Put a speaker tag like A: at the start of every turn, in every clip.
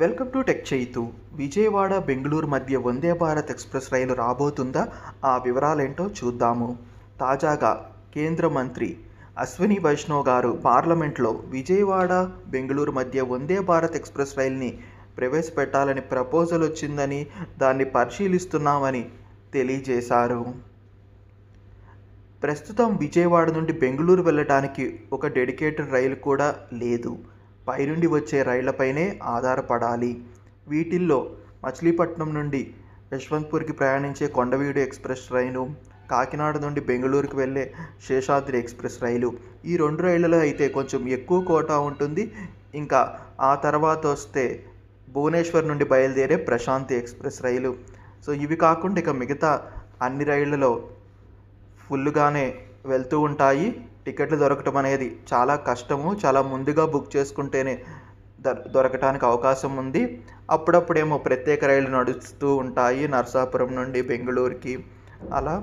A: Welcome to tech Chaitu Vijayawada Bengaluru మధ్య Vande Bharat express రైలు రాబోతుందా? ఆ వివరాలేంటో చూద్దాము. తాజాగా కేంద్ర మంత్రి అశ్విని వైష్ణవ్ గారు పార్లమెంట్లో విజయవాడ బెంగళూరు మధ్య వందే భారత్ ఎక్స్ప్రెస్ రైల్ని ప్రవేశపెట్టాలని ప్రపోజల్ వచ్చిందని దాన్ని పరిశీలిస్తున్నామని తెలియజేశారు. ప్రస్తుతం విజయవాడ నుండి బెంగళూరు వెళ్ళడానికి ఒక డెడికేటెడ్ రైలు కూడా లేదు. పైనుండి వచ్చే రైళ్ళపైనే ఆధారపడాలి. వీటిల్లో మచిలీపట్నం నుండి యశ్వంత్పూర్కి ప్రయాణించే కొండవీడు ఎక్స్ప్రెస్ రైలు కాకినాడ నుండి బెంగళూరుకు వెళ్ళే శేషాద్రి ఎక్స్ప్రెస్ రైలు. ఈ రెండు రైళ్ళలో అయితే కొంచెం ఎక్కువ కోటా ఉంటుంది. ఇంకా ఆ తర్వాత వస్తే భువనేశ్వర్ నుండి బయలుదేరే ప్రశాంతి ఎక్స్ప్రెస్ రైలు. సో ఇవి కాకుండా ఇక మిగతా అన్ని రైళ్ళలో ఫుల్గానే వెళ్తూ ఉంటాయి. టికెట్లు దొరకటం అనేది చాలా కష్టము. చాలా ముందుగా బుక్ చేసుకుంటేనే దొరకటానికి అవకాశం ఉంది. అప్పుడప్పుడేమో ప్రత్యేక రైళ్ళు నడుస్తూ ఉంటాయి నరసాపురం నుండి బెంగళూరుకి అలా.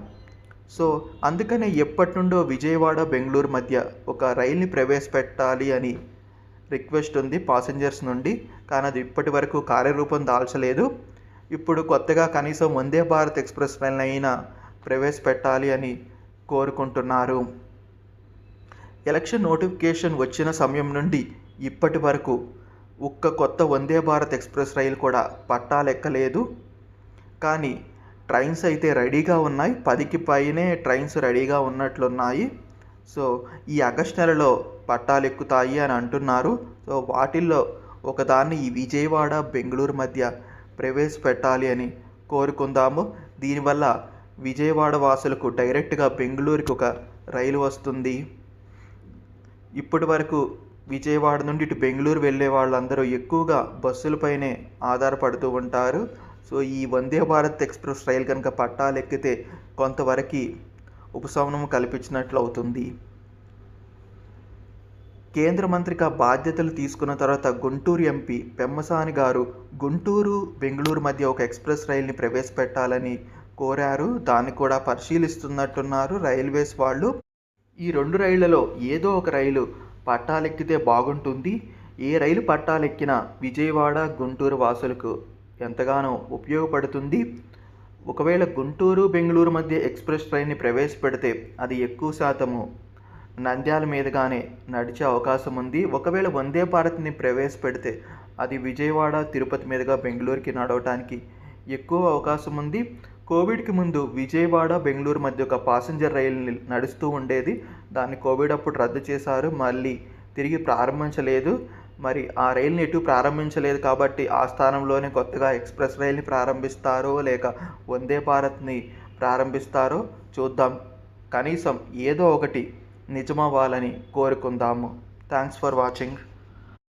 A: సో అందుకనే ఎప్పటి నుండో విజయవాడ బెంగళూరు మధ్య ఒక రైల్ని ప్రవేశపెట్టాలి అని రిక్వెస్ట్ ఉంది పాసెంజర్స్ నుండి. కానీ అది ఇప్పటి వరకు కార్యరూపం దాల్చలేదు. ఇప్పుడు కొత్తగా కనీసం వందే భారత్ ఎక్స్ప్రెస్ రైల్ అయినా ప్రవేశపెట్టాలి అని కోరుకుంటున్నారు. ఎలక్షన్ నోటిఫికేషన్ వచ్చిన సమయం నుండి ఇప్పటి వరకు ఒక్క కొత్త వందే భారత్ ఎక్స్ప్రెస్ రైలు కూడా పట్టాలెక్కలేదు కానీ ట్రైన్స్ అయితే రెడీగా ఉన్నాయి. పదికి పైనే ట్రైన్స్ రెడీగా ఉన్నట్లున్నాయి. సో ఈ ఆగస్ట్ నెలలో పట్టాలు ఎక్కుతాయి అని అంటున్నారు. సో వాటిల్లో ఒకదాన్ని ఈ విజయవాడ బెంగళూరు మధ్య ప్రవేశపెట్టాలి అని కోరుకుందాము. దీనివల్ల విజయవాడ వాసులకు డైరెక్ట్గా బెంగళూరుకి ఒక రైలు వస్తుంది. ఇప్పటి వరకు విజయవాడ నుండి ఇటు బెంగళూరు వెళ్ళే వాళ్ళందరూ ఎక్కువగా బస్సులపైనే ఆధారపడుతూ ఉంటారు. సో ఈ వందే భారత్ ఎక్స్ప్రెస్ రైలు కనుక పట్టాలెక్కితే కొంతవరకు ఉపశమనం కల్పించినట్లు అవుతుంది. కేంద్ర మంత్రిగా బాధ్యతలు తీసుకున్న తర్వాత గుంటూరు ఎంపీ పెమ్మసాని గారు గుంటూరు బెంగళూరు మధ్య ఒక ఎక్స్ప్రెస్ రైల్ని ప్రవేశపెట్టాలని కోరారు. దాన్ని కూడా పరిశీలిస్తున్నట్టున్నారు రైల్వేస్ వాళ్ళు. ఈ రెండు రైళ్ళలో ఏదో ఒక రైలు పట్టాలెక్కితే బాగుంటుంది. ఏ రైలు పట్టాలెక్కినా విజయవాడ గుంటూరు వాసులకు ఎంతగానో ఉపయోగపడుతుంది. ఒకవేళ గుంటూరు బెంగళూరు మధ్య ఎక్స్ప్రెస్ ట్రైన్ని ప్రవేశపెడితే అది ఎక్కువ శాతము నంద్యాల మీదుగానే నడిచే అవకాశం ఉంది. ఒకవేళ వందే భారత్ని ప్రవేశపెడితే అది విజయవాడ తిరుపతి మీదుగా బెంగళూరుకి నడవటానికి ఎక్కువ అవకాశం ఉంది. కోవిడ్కి ముందు విజయవాడ బెంగళూరు మధ్య ఒక పాసింజర్ రైలు నడుస్తూ ఉండేది. దాన్ని కోవిడ్ అప్పుడు రద్దు చేశారు. మళ్ళీ తిరిగి ప్రారంభించలేదు. మరి ఆ రైలుని ఎటు ప్రారంభించలేదు కాబట్టి ఆ స్థానంలోనే కొత్తగా ఎక్స్ప్రెస్ రైల్ని ప్రారంభిస్తారో లేక వందే భారత్ని ప్రారంభిస్తారో చూద్దాం. కనీసం ఏదో ఒకటి నిజమవ్వాలని కోరుకుందాము. Thanks for watching